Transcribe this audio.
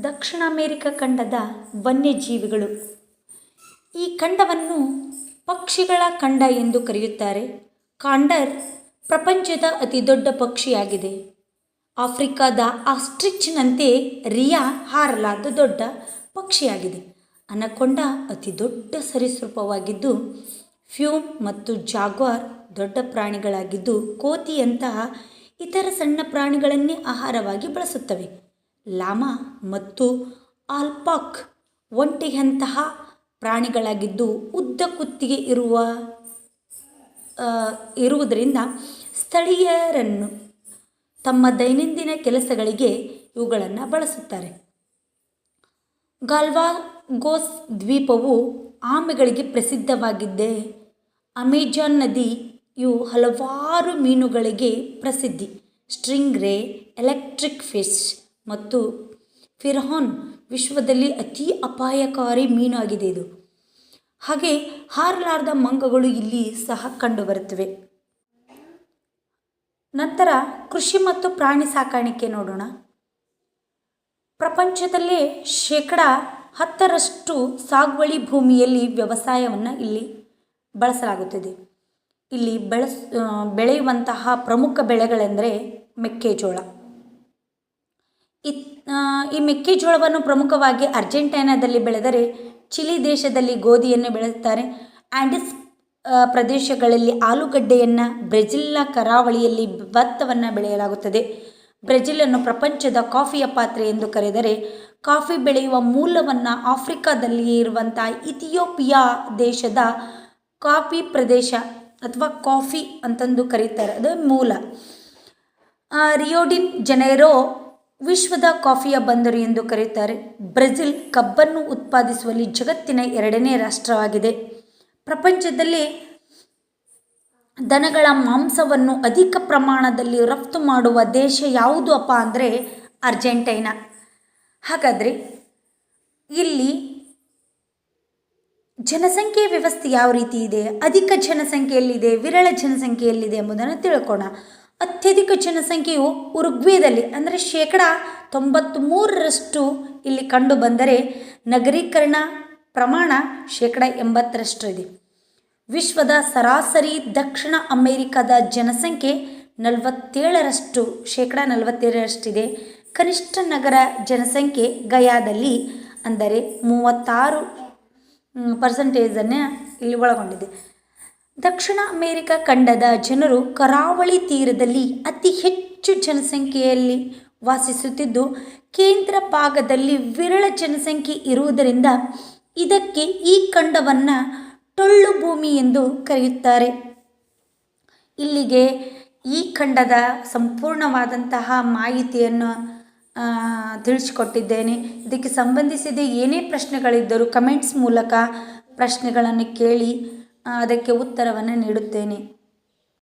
ದಕ್ಷಿಣ America ಖಂಡದ ವನ್ಯಜೀವಿಗಳು. ಈ ಖಂಡವನ್ನು ಪಕ್ಷಿಗಳ ಖಂಡ ಎಂದು ಕರೆಯುತ್ತಾರೆ. ಕಾಂಡರ್ ಪ್ರಪಂಚದ ಅತಿದೊಡ್ಡ ಪಕ್ಷಿಯಾಗಿದೆ. ಆಫ್ರಿಕಾದ ಆಸ್ಟ್ರಿಚ್ನಂತೆ ರಿಯಾ ಹಾರಲಾದ ದೊಡ್ಡ ಪಕ್ಷಿಯಾಗಿದೆ. ಅನಕೊಂಡ ಅತಿ ದೊಡ್ಡ ಸರೀಸೃಪವಾಗಿದ್ದು ಫ್ಯೂಮ್ ಮತ್ತು ಜಾಗ್ವಾರ್ ದೊಡ್ಡ ಪ್ರಾಣಿಗಳಾಗಿದ್ದು ಕೋತಿಯಂತಹ ಇತರ ಸಣ್ಣ ಪ್ರಾಣಿಗಳನ್ನೇ ಆಹಾರವಾಗಿ ಬಳಸುತ್ತವೆ. ಲಾಮಾ ಮತ್ತು ಆಲ್ಪಾಕ್ ಒಂಟೆಯಂತಹ ಪ್ರಾಣಿಗಳಾಗಿದ್ದು ಉದ್ದ ಕುತ್ತಿಗೆ ಇರುವ ಇರುವುದರಿಂದ ಸ್ಥಳೀಯರನ್ನು ತಮ್ಮ ದೈನಂದಿನ ಕೆಲಸಗಳಿಗೆ ಇವುಗಳನ್ನು ಬಳಸುತ್ತಾರೆ. ಗಾಲ್ವಾಗೋಸ್ ದ್ವೀಪವು ಆಮೆಗಳಿಗೆ ಪ್ರಸಿದ್ಧವಾಗಿದ್ದೆ ಅಮೆಜಾನ್ ನದಿಯು ಹಲವಾರು ಮೀನುಗಳಿಗೆ ಪ್ರಸಿದ್ಧಿ. ಸ್ಟ್ರಿಂಗ್ ರೇ, ಎಲೆಕ್ಟ್ರಿಕ್ ಫಿಶ್ ಮತ್ತು ಫಿರ್ಹಾನ್ ವಿಶ್ವದಲ್ಲಿ ಅತಿ ಅಪಾಯಕಾರಿ ಮೀನು ಆಗಿದೆ ಇದು. ಹಾಗೆ ಹಾರಲಾರದ ಮಂಗಗಳು ಇಲ್ಲಿ ಸಹ ಕಂಡುಬರುತ್ತವೆ. ನಂತರ ಕೃಷಿ ಮತ್ತು ಪ್ರಾಣಿ ಸಾಕಾಣಿಕೆ ನೋಡೋಣ. ಪ್ರಪಂಚದಲ್ಲೇ ಶೇಕಡ ಹತ್ತರಷ್ಟು ಸಾಗುವಳಿ ಭೂಮಿಯಲ್ಲಿ ವ್ಯವಸಾಯವನ್ನು ಇಲ್ಲಿ ಬಳಸಲಾಗುತ್ತದೆ. ಇಲ್ಲಿ ಬೆಳೆಸ್ ಬೆಳೆಯುವಂತಹ ಪ್ರಮುಖ ಬೆಳೆಗಳೆಂದರೆ ಮೆಕ್ಕೆಜೋಳ. ಇತ್ ಈ ಮೆಕ್ಕೆಜೋಳವನ್ನು ಪ್ರಮುಖವಾಗಿ ಅರ್ಜೆಂಟೈನಾದಲ್ಲಿ ಬೆಳೆದರೆ ಚಿಲಿ ದೇಶದಲ್ಲಿ ಗೋಧಿಯನ್ನು ಬೆಳೆಯುತ್ತಾರೆ ಆ್ಯಂಡಿಸ್ ಪ್ರದೇಶಗಳಲ್ಲಿ ಆಲೂಗಡ್ಡೆಯನ್ನು ಬ್ರೆಜಿಲ್ನ ಕರಾವಳಿಯಲ್ಲಿ ಭತ್ತವನ್ನು ಬೆಳೆಯಲಾಗುತ್ತದೆ. ಬ್ರೆಜಿಲನ್ನು ಪ್ರಪಂಚದ ಕಾಫಿಯ ಪಾತ್ರೆ ಎಂದು ಕರೆದರೆ ಕಾಫಿ ಬೆಳೆಯುವ ಮೂಲವನ್ನು ಆಫ್ರಿಕಾದಲ್ಲಿ ಇರುವಂಥ ಇಥಿಯೋಪಿಯಾ ದೇಶದ ಕಾಫಿ ಪ್ರದೇಶ ಅಥವಾ ಕಾಫಿ ಅಂತಂದು ಕರೀತಾರೆ. ಅದು ಮೂಲ. ರಿಯೋ ರಿಯೋಡಿನ್ ಜನೈರೋ ವಿಶ್ವದ ಕಾಫಿಯ ಬಂದರು ಎಂದು ಕರೆಯುತ್ತಾರೆ. ಬ್ರೆಜಿಲ್ ಕಬ್ಬನ್ನು ಉತ್ಪಾದಿಸುವಲ್ಲಿ ಜಗತ್ತಿನ ಎರಡನೇ ರಾಷ್ಟ್ರವಾಗಿದೆ. ಪ್ರಪಂಚದಲ್ಲಿ ದನಗಳ ಮಾಂಸವನ್ನು ಅಧಿಕ ಪ್ರಮಾಣದಲ್ಲಿ ರಫ್ತು ಮಾಡುವ ದೇಶ ಯಾವುದು ಅಪ್ಪ ಅಂದರೆ ಅರ್ಜೆಂಟೈನಾ. ಹಾಗಾದರೆ ಇಲ್ಲಿ ಜನಸಂಖ್ಯೆ ವ್ಯವಸ್ಥೆ ಯಾವ ರೀತಿ ಇದೆ? ಅಧಿಕ ಜನಸಂಖ್ಯೆಯಲ್ಲಿದೆ, ವಿರಳ ಜನಸಂಖ್ಯೆಯಲ್ಲಿದೆ ಎಂಬುದನ್ನು ತಿಳ್ಕೋಣ. ಅತ್ಯಧಿಕ ಜನಸಂಖ್ಯೆಯು ಉರುಗ್ವೇದಲ್ಲಿ ಅಂದರೆ ಶೇಕಡ ತೊಂಬತ್ತ್ಮೂರರಷ್ಟು ಇಲ್ಲಿ ಕಂಡು ಬಂದರೆ ನಗರೀಕರಣ ಪ್ರಮಾಣ ಶೇಕಡ ಎಂಬತ್ತರಷ್ಟಿದೆ ವಿಶ್ವದ ಸರಾಸರಿ ದಕ್ಷಿಣ ಅಮೆರಿಕದ ಜನಸಂಖ್ಯೆ ನಲವತ್ತೇಳರಷ್ಟು, ಶೇಕಡ ನಲವತ್ತೇಳರಷ್ಟಿದೆ. ಕನಿಷ್ಠ ನಗರ ಜನಸಂಖ್ಯೆ ಗಯಾದಲ್ಲಿ ಅಂದರೆ ಮೂವತ್ತಾರು ಪರ್ಸೆಂಟೇಜನ್ನು ಇಲ್ಲಿ ಒಳಗೊಂಡಿದೆ. ದಕ್ಷಿಣ ಅಮೆರಿಕ ಖಂಡದ ಜನರು ಕರಾವಳಿ ತೀರದಲ್ಲಿ ಅತಿ ಹೆಚ್ಚು ಜನಸಂಖ್ಯೆಯಲ್ಲಿ ವಾಸಿಸುತ್ತಿದ್ದು, ಕೇಂದ್ರ ಭಾಗದಲ್ಲಿ ವಿರಳ ಜನಸಂಖ್ಯೆ ಇರುವುದರಿಂದ ಇದಕ್ಕೆ ಈ ಖಂಡವನ್ನು ಟೊಳ್ಳು ಭೂಮಿ ಎಂದು ಕರೆಯುತ್ತಾರೆ. ಇಲ್ಲಿಗೆ ಈ ಖಂಡದ ಸಂಪೂರ್ಣವಾದಂತಹ ಮಾಹಿತಿಯನ್ನು ತಿಳಿಸಿಕೊಟ್ಟಿದ್ದೇನೆ. ಇದಕ್ಕೆ ಸಂಬಂಧಿಸಿದ ಏನೇ ಪ್ರಶ್ನೆಗಳಿದ್ದರೂ ಕಮೆಂಟ್ಸ್ ಮೂಲಕ ಪ್ರಶ್ನೆಗಳನ್ನು ಕೇಳಿ ಅದಕ್ಕೆ ಉತ್ತರವನ್ನು ನೀಡುತ್ತೇನೆ.